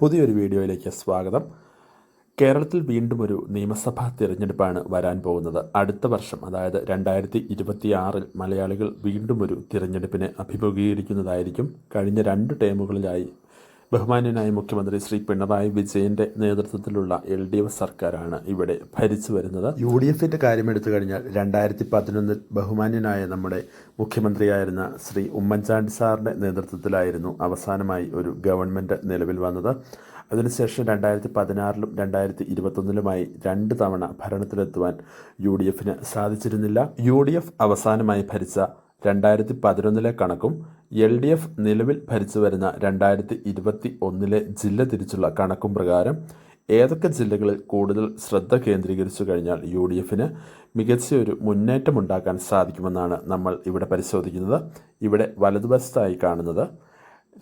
പുതിയൊരു വീഡിയോയിലേക്ക് സ്വാഗതം. കേരളത്തിൽ വീണ്ടും ഒരു നിയമസഭാ തിരഞ്ഞെടുപ്പാണ് വരാൻ പോകുന്നത്. അടുത്ത വർഷം അതായത് രണ്ടായിരത്തി ഇരുപത്തിയാറിൽ മലയാളികൾ വീണ്ടും ഒരു തിരഞ്ഞെടുപ്പിനെ അഭിമുഖീകരിക്കുന്നതായിരിക്കും. കഴിഞ്ഞ രണ്ട് ടേമുകളിലായി ബഹുമാന്യനായ മുഖ്യമന്ത്രി ശ്രീ പിണറായി വിജയന്റെ നേതൃത്വത്തിലുള്ള എൽ ഡി എഫ് സർക്കാരാണ് ഇവിടെ ഭരിച്ചു വരുന്നത്. യു ഡി എഫിന്റെ കാര്യമെടുത്തു കഴിഞ്ഞാൽ രണ്ടായിരത്തി പതിനൊന്നിൽ ബഹുമാന്യനായ നമ്മുടെ മുഖ്യമന്ത്രിയായിരുന്ന ശ്രീ ഉമ്മൻചാണ്ടി സാറിന്റെ നേതൃത്വത്തിലായിരുന്നു അവസാനമായി ഒരു ഗവൺമെന്റ് നിലവിൽ വന്നത്. അതിനുശേഷം രണ്ടായിരത്തി പതിനാറിലും രണ്ടായിരത്തി ഇരുപത്തൊന്നിലുമായി രണ്ട് തവണ ഭരണത്തിലെത്തുവാൻ യു ഡി എഫിന് സാധിച്ചിരുന്നില്ല. യു ഡി എഫ് അവസാനമായി ഭരിച്ച രണ്ടായിരത്തി പതിനൊന്നിലെ കണക്കും എൽ ഡി എഫ് നിലവിൽ ഭരിച്ചു വരുന്ന രണ്ടായിരത്തി ഇരുപത്തി ഒന്നിലെ ജില്ല തിരിച്ചുള്ള കണക്കും പ്രകാരം ഏതൊക്കെ ജില്ലകളിൽ കൂടുതൽ ശ്രദ്ധ കേന്ദ്രീകരിച്ചു കഴിഞ്ഞാൽ യു ഡി എഫിന് മികച്ച ഒരു മുന്നേറ്റമുണ്ടാക്കാൻ സാധിക്കുമെന്നാണ് നമ്മൾ ഇവിടെ പരിശോധിക്കുന്നത്. ഇവിടെ വലതുവശത്തായി കാണുന്നത്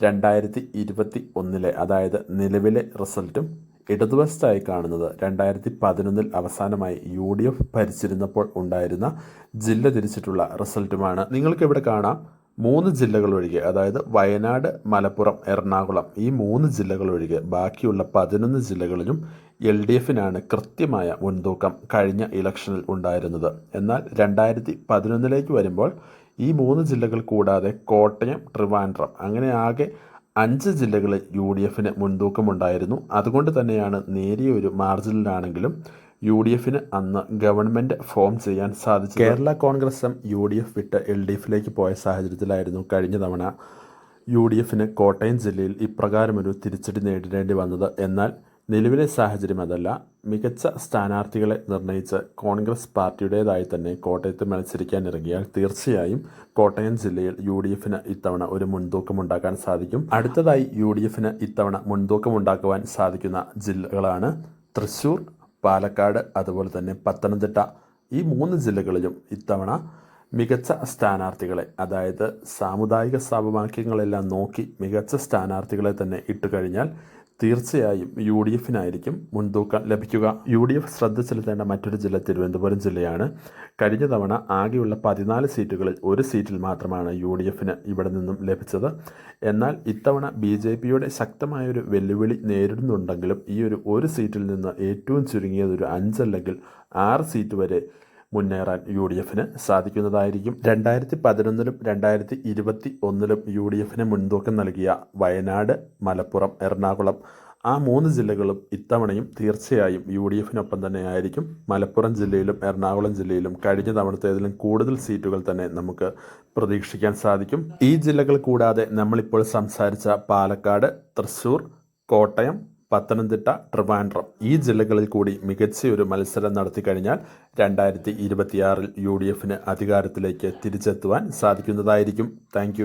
രണ്ടായിരത്തി ഇരുപത്തി ഒന്നിലെ അതായത് നിലവിലെ റിസൾട്ടും ഇടതുവശത്തായി കാണുന്നത് രണ്ടായിരത്തി പതിനൊന്നിൽ അവസാനമായി യു ഡി എഫ് ഭരിച്ചിരുന്നപ്പോൾ ഉണ്ടായിരുന്ന ജില്ല തിരിച്ചിട്ടുള്ള റിസൾട്ടുമാണ്. നിങ്ങൾക്ക് ഇവിടെ കാണാം. മൂന്ന് ജില്ലകൾ ഒഴികെ അതായത് വയനാട് മലപ്പുറം എറണാകുളം ഈ മൂന്ന് ജില്ലകൾ ഒഴികെ ബാക്കിയുള്ള പതിനൊന്ന് ജില്ലകളിലും എൽ ഡി എഫിനാണ് കൃത്യമായ മുൻതൂക്കം കഴിഞ്ഞ ഇലക്ഷനിൽ ഉണ്ടായിരുന്നത്. എന്നാൽ രണ്ടായിരത്തി പതിനൊന്നിലേക്ക് വരുമ്പോൾ ഈ മൂന്ന് ജില്ലകൾ കൂടാതെ കോട്ടയം ട്രിവാൻഡ്രം അങ്ങനെ ആകെ അഞ്ച് ജില്ലകളിൽ യു ഡി എഫിന് മുൻതൂക്കമുണ്ടായിരുന്നു. അതുകൊണ്ട് തന്നെയാണ് നേരിയ ഒരു മാർജിനിലാണെങ്കിലും യു ഡി എഫിന് അന്ന് ഗവൺമെന്റ് ഫോം ചെയ്യാൻ സാധിച്ചു കേരള കോൺഗ്രസും യു ഡി എഫ് വിട്ട് എൽ ഡി എഫിലേക്ക് പോയ സാഹചര്യത്തിലായിരുന്നു കഴിഞ്ഞ തവണ യു ഡി എഫിന് കോട്ടയം ജില്ലയിൽ ഇപ്രകാരമൊരു തിരിച്ചടി നേരിടേണ്ടി വന്നത്. എന്നാൽ നിലവിലെ സാഹചര്യം അതല്ല മികച്ച സ്ഥാനാർത്ഥികളെ നിർണയിച്ച് കോൺഗ്രസ് പാർട്ടിയുടേതായി തന്നെ കോട്ടയത്ത് മത്സരിക്കാനിറങ്ങിയാൽ തീർച്ചയായും കോട്ടയം ജില്ലയിൽ യു ഡി എഫിന് ഇത്തവണ ഒരു മുൻതൂക്കമുണ്ടാക്കാൻ സാധിക്കും. അടുത്തതായി യു ഡി എഫിന് ഇത്തവണ മുൻതൂക്കമുണ്ടാക്കുവാൻ സാധിക്കുന്ന ജില്ലകളാണ് തൃശൂർ പാലക്കാട് അതുപോലെ തന്നെ പത്തനംതിട്ട. ഈ മൂന്ന് ജില്ലകളിലും ഇത്തവണ മികച്ച സ്ഥാനാർത്ഥികളെ അതായത് സാമുദായിക സമവാക്യങ്ങളെല്ലാം നോക്കി മികച്ച സ്ഥാനാർത്ഥികളെ തന്നെ ഇട്ടുകഴിഞ്ഞാൽ തീർച്ചയായും യു ഡി എഫിനായിരിക്കും മുൻതൂക്കം ലഭിക്കുക. യു ഡി എഫ് ശ്രദ്ധ ചെലുത്തേണ്ട മറ്റൊരു ജില്ല തിരുവനന്തപുരം ജില്ലയാണ്. കഴിഞ്ഞ തവണ ആകെയുള്ള പതിനാല് സീറ്റുകളിൽ ഒരു സീറ്റിൽ മാത്രമാണ് യു ഡി എഫിന് ഇവിടെ നിന്നും ലഭിച്ചത്. എന്നാൽ ഇത്തവണ ബി ജെ പിയുടെ ശക്തമായൊരു വെല്ലുവിളി നേരിടുന്നുണ്ടെങ്കിലും ഈ ഒരു ഒരു സീറ്റിൽ നിന്ന് ഏറ്റവും ചുരുങ്ങിയത് ഒരു അഞ്ചല്ലെങ്കിൽ ആറ് സീറ്റ് വരെ മുന്നേറാൻ യു ഡി എഫിന് സാധിക്കുന്നതായിരിക്കും. രണ്ടായിരത്തി പതിനൊന്നിലും രണ്ടായിരത്തി ഇരുപത്തി ഒന്നിലും യു ഡി എഫിന് മുൻതൂക്കം നൽകിയ വയനാട് മലപ്പുറം എറണാകുളം ആ മൂന്ന് ജില്ലകളും ഇത്തവണയും തീർച്ചയായും യു ഡി എഫിനൊപ്പം തന്നെയായിരിക്കും. മലപ്പുറം ജില്ലയിലും എറണാകുളം ജില്ലയിലും കഴിഞ്ഞ തവണത്തേതിലും കൂടുതൽ സീറ്റുകൾ തന്നെ നമുക്ക് പ്രതീക്ഷിക്കാൻ സാധിക്കും. ഈ ജില്ലകൾ കൂടാതെ നമ്മളിപ്പോൾ സംസാരിച്ച പാലക്കാട് തൃശ്ശൂർ കോട്ടയം പത്തനംതിട്ട ട്രിവാൻഡ്രം ഈ ജില്ലകളിൽ കൂടി മികച്ച ഒരു മത്സരം നടത്തി കഴിഞ്ഞാൽ രണ്ടായിരത്തി ഇരുപത്തിയാറിൽ യു ഡി എഫിന് അധികാരത്തിലേക്ക് തിരിച്ചെത്തുവാൻ സാധിക്കുന്നതായിരിക്കും. താങ്ക്